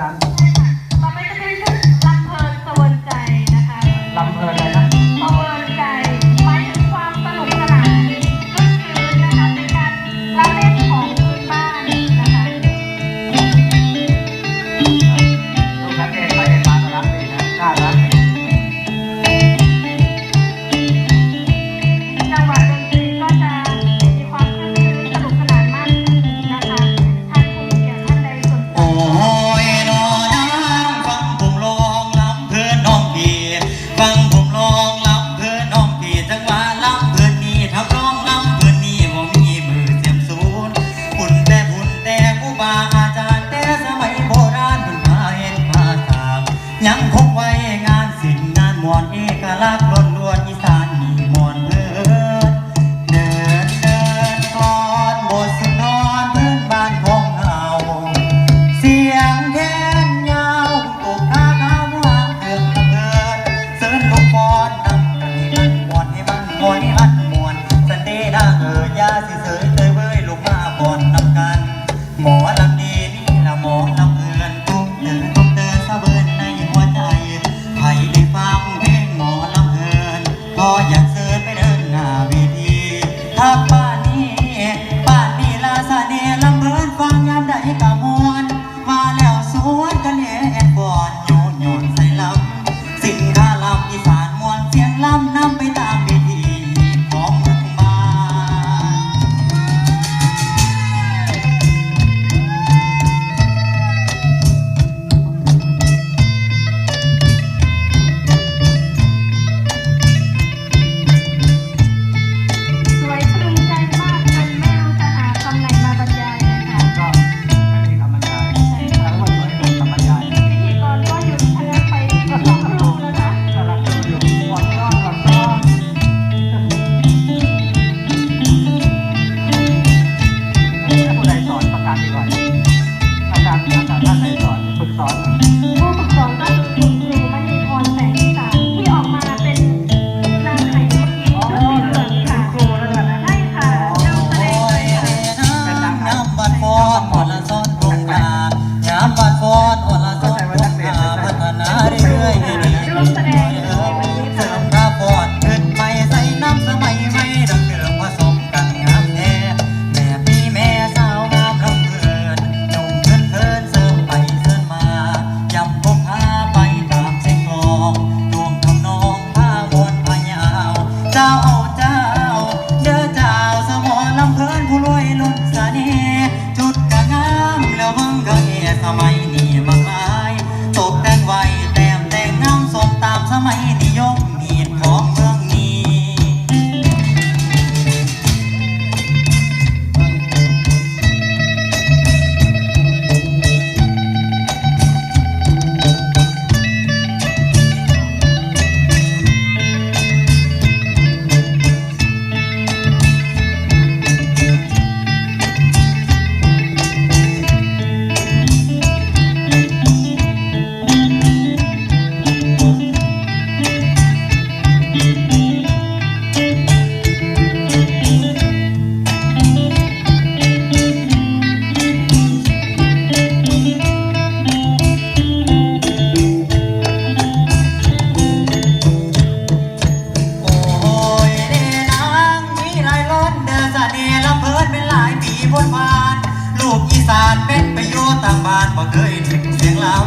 Ajá. ยังคงไว้งานศิลป์งานมวลเอกลักษณ์ล้น จ้าเจ้าเด้อเจ้าสมอลำเพลินผู้รวยลุ่นสานีจุดกะงามแล้วเบิ่งกะเงียสมัย คนมาน ลูกอีสานเป็นประโยชน์ต่างบ้านบ่เคยถึงเสียงลาว